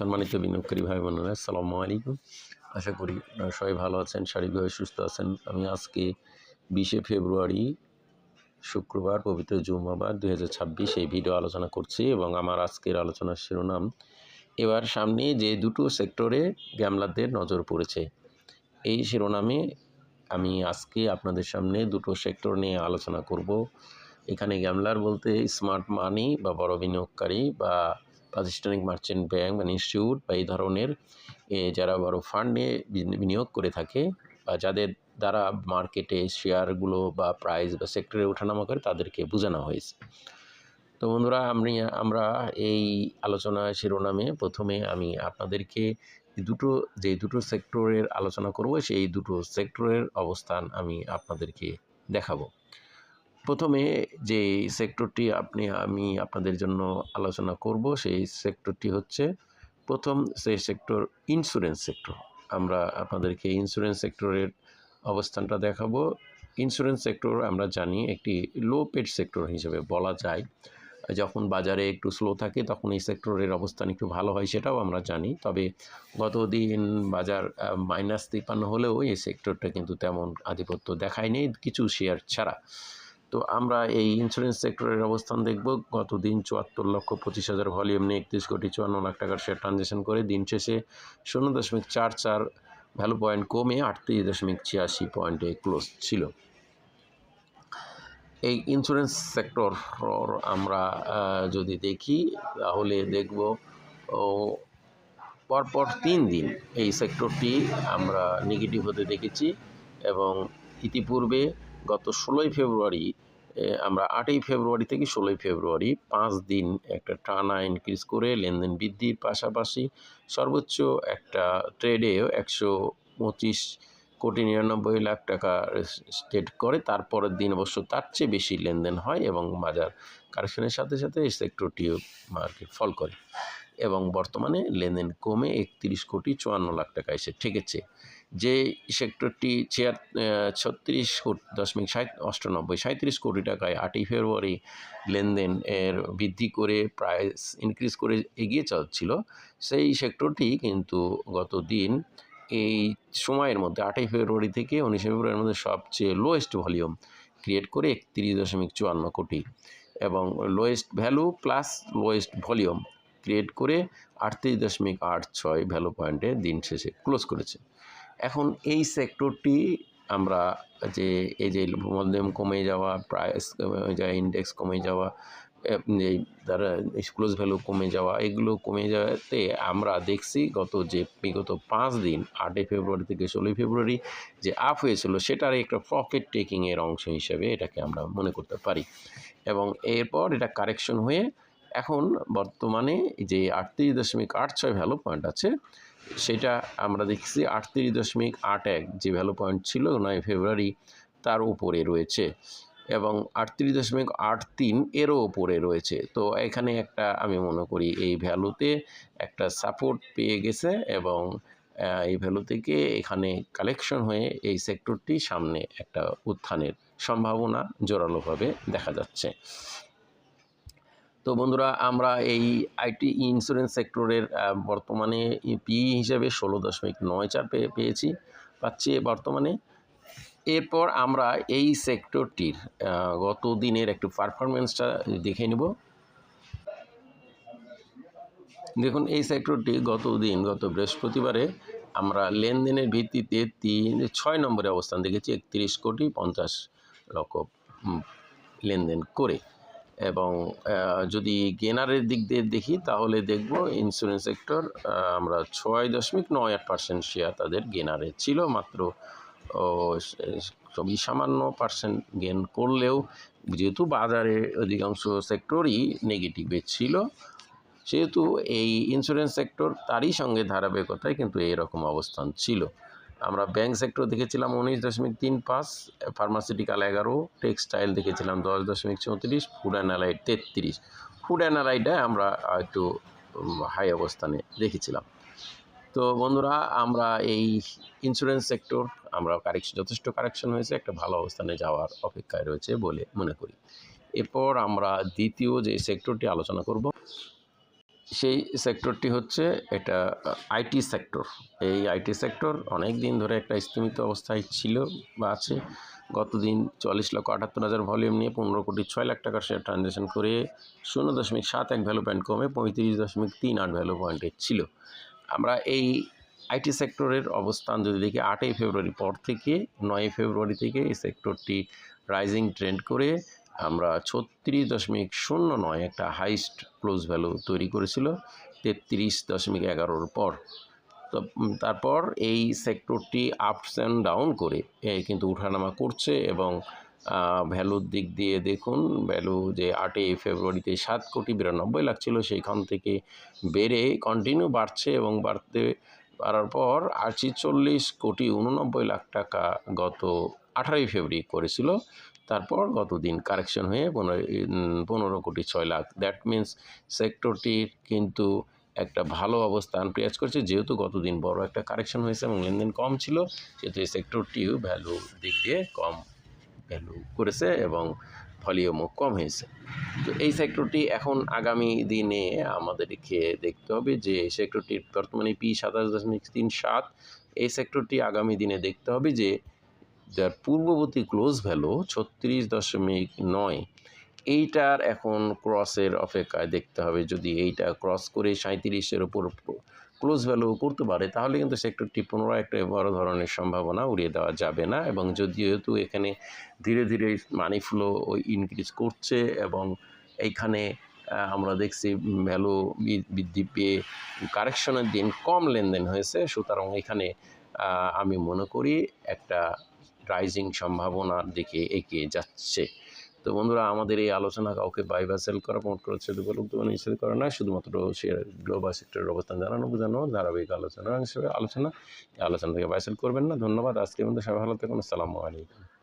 সম্মানিত বিনিয়োগকারী ভাই বোনেরা, আসসালামু আলাইকুম। আশা করি সবাই ভালো আছেন, শারীরিকভাবে সুস্থ আছেন। আমি আজকে বিশে ফেব্রুয়ারি, শুক্রবার, পবিত্র জুম্মাবার দুই হাজার ছাব্বিশ এই ভিডিও আলোচনা করছি এবং আমার আজকের আলোচনার শিরোনাম, এবার সামনে যে দুটো সেক্টরে গ্যামলারদের নজর পড়েছে, এই শিরোনামে আমি আজকে আপনাদের সামনে দুটো সেক্টর নিয়ে আলোচনা করব। এখানে গ্যামলার বলতে স্মার্ট মানি বা বড় বিনিয়োগকারী বা প্রাতিষ্ঠানিক মার্চেন্ট ব্যাংক বা ইনস্টিটিউট বা এই ধরনের যারা বড় ফান্ডে বিনিয়োগ করে থাকে বা যাদের দ্বারা মার্কেটে শেয়ারগুলো বা প্রাইস বা সেক্টরে ওঠানামা করে তাদেরকে বোঝানো হয়েছে। তো বন্ধুরা, আমি, আমরা এই আলোচনা শিরোনামে প্রথমে আমি আপনাদেরকে দুটো, যে দুটো সেক্টরের আলোচনা করব, সেই দুটো সেক্টরের অবস্থান আমি আপনাদেরকে দেখাবো। প্রথমে যে সেক্টরটি আপনি, আমি আপনাদের জন্য আলোচনা করব, সেই সেক্টরটি হচ্ছে প্রথম সেই সেক্টর ইন্স্যুরেন্স সেক্টর আমরা আপনাদেরকে ইন্স্যুরেন্স সেক্টরের অবস্থানটা দেখাবো। ইন্স্যুরেন্স সেক্টর আমরা জানি একটি লো পেড সেক্টর হিসেবে বলা যায়। যখন বাজারে একটু স্লো থাকে, তখন এই সেক্টরের অবস্থান একটু ভালো হয় সেটাও আমরা জানি। তবে গত দিন বাজার মাইনাস তিপ্পান্ন হলেও এই সেক্টরটা কিন্তু তেমন আধিপত্য দেখায়নি, কিছু শেয়ার ছাড়া। তো আমরা এই ইন্স্যুরেন্স সেক্টরের অবস্থান দেখব। গত দিন চুয়াত্তর লক্ষ পঁচিশ হাজার ভলিউম নিয়ে একত্রিশ কোটি চুয়ান্ন লাখ টাকার শেয়ার ট্রানজ্যাকশন করে দিন শেষে শূন্য দশমিক চার চার ভ্যালু পয়েন্ট কমে আটত্রিশ দশমিক ছিয়াশি পয়েন্টে ক্লোজ ছিল। এই ইন্স্যুরেন্স সেক্টর আমরা যদি দেখি, তাহলে দেখব পরপর তিন দিন এই সেক্টরটি আমরা নেগেটিভ হতে দেখেছি এবং ইতিপূর্বে গত ষোলোই ফেব্রুয়ারি আমরা আটই ফেব্রুয়ারি থেকে ষোলোই ফেব্রুয়ারি পাঁচ দিন একটা টানা ইনক্রিজ করে লেনদেন বৃদ্ধির পাশাপাশি সর্বোচ্চ একটা ট্রেডেও একশো পঁচিশ কোটি নিরানব্বই লাখ টাকা স্টেট করে। তারপরের দিন অবশ্য তার চেয়ে বেশি লেনদেন হয় এবং বাজার কারেকশনের সাথে সাথে সেক্টরটিও মার্কেট ফল করে এবং বর্তমানে লেনদেন কমে একত্রিশ কোটি চুয়ান্ন লাখ টাকা এসে ঠেকেছে। যে সেক্টরটি ছিয়াত ছত্রিশ কোটি, দশমিক ষাট অষ্টানব্বই সাঁত্রিশ কোটি টাকায় আটই ফেব্রুয়ারি লেনদেন এর বৃদ্ধি করে প্রাইস ইনক্রিজ করে এগিয়ে চলছিল। সেই সেক্টরটি কিন্তু গত দিন এই সময়ের মধ্যে আটই ফেব্রুয়ারি থেকে উনিশে ফেব্রুয়ারির মধ্যে সবচেয়ে লোয়েস্ট ভলিউম ক্রিয়েট করে একত্রিশ দশমিক চুয়ান্ন কোটি এবং lowest value plus lowest volume create করে আটত্রিশ দশমিক আট ছয় ভ্যালু পয়েন্টে দিন শেষে ক্লোজ করেছে। এখন এই সেক্টরটি আমরা যে, এই যে ভলিউম কমে যাওয়া প্রাইস যা ইন্ডেক্স কমে যাওয়া এই দ্বারা ক্লোজ ভ্যালু কমে যাওয়া, এগুলো কমে যাওয়াতে আমরা দেখছি গত যে, বিগত পাঁচ দিন, আটই ফেব্রুয়ারি থেকে ষোলোই ফেব্রুয়ারি যে আপ হয়েছিল সেটার একটা প্রফিট টেকিংয়ের অংশ হিসেবে এটাকে আমরা মনে করতে পারি। এবং এরপর এটা কারেকশন হয়ে এখন বর্তমানে যে আটত্রিশ দশমিক আট ছয় ভ্যালু পয়েন্ট আছে সেটা আমরা দেখছি আটত্রিশ দশমিক আট এক যে ভ্যালু পয়েন্ট ছিল নয় ফেব্রুয়ারি তার উপরে রয়েছে এবং আটত্রিশ দশমিক আট তিন এরও উপরে রয়েছে। তো এখানে একটা আমি মনে করি এই ভ্যালুতে একটা সাপোর্ট পেয়ে গেছে এবং এই ভ্যালু থেকে এখানে কালেকশন হয়ে এই সেক্টরটি সামনে একটা উত্থানের সম্ভাবনা জোরালোভাবে দেখা যাচ্ছে। তো বন্ধুরা, আমরা এই আইটি ইন্স্যুরেন্স সেক্টরের বর্তমানে পি হিসেবে ষোলো দশমিক নয় চার পেয়ে পেয়েছি, পাচ্ছি বর্তমানে। এরপর আমরা এই সেক্টরটির গত দিনের একটু পারফরমেন্সটা দেখে নেব। দেখুন, এই সেক্টরটি গত দিন, গত বৃহস্পতিবারে আমরা লেনদেনের ভিত্তিতে তিন, ছয় নম্বরে অবস্থান দেখেছি, একত্রিশ কোটি পঞ্চাশ লক্ষ লেনদেন করে। এবং যদি গেনারের দিক দিয়ে দেখি, তাহলে দেখব ইন্স্যুরেন্স সেক্টর আমরা ছয় দশমিক নয় আট পার্সেন্ট শেয়ার তাদের গেনারে ছিল মাত্র। খুবই সামান্য পার্সেন্ট গেন করলেও যেহেতু বাজারে অধিকাংশ সেক্টরই নেগেটিভে ছিল, সেহেতু এই ইন্স্যুরেন্স সেক্টর তারই সঙ্গে ধারাবাহিকতায় কিন্তু এইরকম অবস্থান ছিল। আমরা ব্যাংক সেক্টর দেখেছিলাম উনিশ দশমিক তিন পাঁচ ফার্মাসিউটিক্যাল এগারো টেক্সটাইল দেখেছিলাম দশ দশমিক চৌত্রিশ ফুড অ্যান্ড অ্যালাইড তেত্রিশ। ফুড অ্যান্ড অ্যালাইডে আমরা একটু হাই অবস্থানে দেখেছিলাম। তো বন্ধুরা, আমরা এই ইন্স্যুরেন্স সেক্টর আমরা কারেকশন যথেষ্ট কারেকশন হয়েছে, একটা ভালো অবস্থানে যাওয়ার অপেক্ষায় রয়েছে বলে মনে করি। এরপর আমরা দ্বিতীয় যে সেক্টরটি আলোচনা করব সেই সেক্টরটি হচ্ছে এটা আইটি সেক্টর। এই আইটি সেক্টর অনেক দিন ধরে একটা স্থিমিত অবস্থায় ছিল বা আছে। গতদিন চল্লিশ লক্ষ আটাত্তর হাজার ভলিউম নিয়ে পনেরো কোটি ছয় লাখ টাকার শেয়ার ট্রানজ্যাকশন করে শূন্য দশমিক সাত এক ভ্যালু পয়েন্ট কমে পঁয়ত্রিশ দশমিক তিন আট ভ্যালু পয়েন্টে ছিল। আমরা এই আইটি সেক্টরের অবস্থান যদি দেখি, আটই ফেব্রুয়ারি পর থেকে নয় ফেব্রুয়ারি থেকে এই সেক্টরটি রাইজিং ট্রেন্ড করে আমরা ছত্রিশ দশমিক শূন্য নয় একটা হাইস্ট ক্লোজ ভ্যালু তৈরি করেছিল, তেত্রিশ দশমিক এগারোর পর। তো তারপর এই সেক্টরটি আপস অ্যান্ড ডাউন করে কিন্তু উঠানামা করছে এবং ভ্যালুর দিক দিয়ে দেখুন, ভ্যালু যে আটই ফেব্রুয়ারিতে সাত কোটি বিরানব্বই লাখ ছিল, সেইখান থেকে বেড়ে কন্টিনিউ বাড়ছে এবং বাড়তে, বাড়ার পর আশি চল্লিশ কোটি উননব্বই লাখ টাকা গত আঠারোই ফেব্রুয়ারি করেছিল। তারপর গতদিন কারেকশন হয়ে পনেরো পনেরো কোটি ছয় লাখ। দ্যাট মিন্স সেক্টরটির কিন্তু একটা ভালো অবস্থান পেঁয়াজ করছে, যেহেতু গতদিন বড় একটা কারেকশন হয়েছে এবং লেনদেন কম ছিল সেহেতু এই সেক্টরটিও ভ্যালু দিক দিয়ে কম ভ্যালু করেছে এবং ভলিউমও কম হয়েছে। তো এই সেক্টরটি এখন আগামী দিনে আমাদেরকে দেখতে হবে যে সেক্টরটির বর্তমানে পি সাতাশ দশমিক তিন সাত, এই সেক্টরটি আগামী দিনে দেখতে হবে যে যার পূর্ববর্তী ক্লোজ ভ্যালু ছত্রিশ দশমিক নয়। এইটার এখন ক্রসের অপেক্ষায় দেখতে হবে। যদি এইটা ক্রস করে সাঁত্রিশের ওপর ক্লোজ ভ্যালু করতে পারে, তাহলে কিন্তু সেক্টরটি পুনরায় একটা বড় ধরনের সম্ভাবনা উড়িয়ে দেওয়া যাবে না। এবং যেহেতু এখানে ধীরে ধীরে মানি ফ্লো ইনক্রিজ করছে এবং এইখানে আমরা দেখছি ভ্যালু বৃদ্ধি পেয়ে কারেকশনের দিন কম লেনদেন হয়েছে। সুতরাং এখানে আমি মনে করি একটা রাইজিং সম্ভাবনার দিকে এগিয়ে যাচ্ছে। তো বন্ধুরা, আমাদের এই আলোচনা কাউকে বাই বা সেল করা প্রমোট করা ছেলে উপলব্ধ নিষেধ করে না শুধুমাত্র শেয়ার গ্লোবাল সেক্টরের অবস্থান জানানো, বোঝানো, ধারাবাহিক আলোচনা হিসেবে আলোচনা। এই আলোচনা থেকে বাই সেল করবেন না। ধন্যবাদ। আজকে মধ্যে সবাই ভালো থাকুন। আসসালামু আলাইকুম।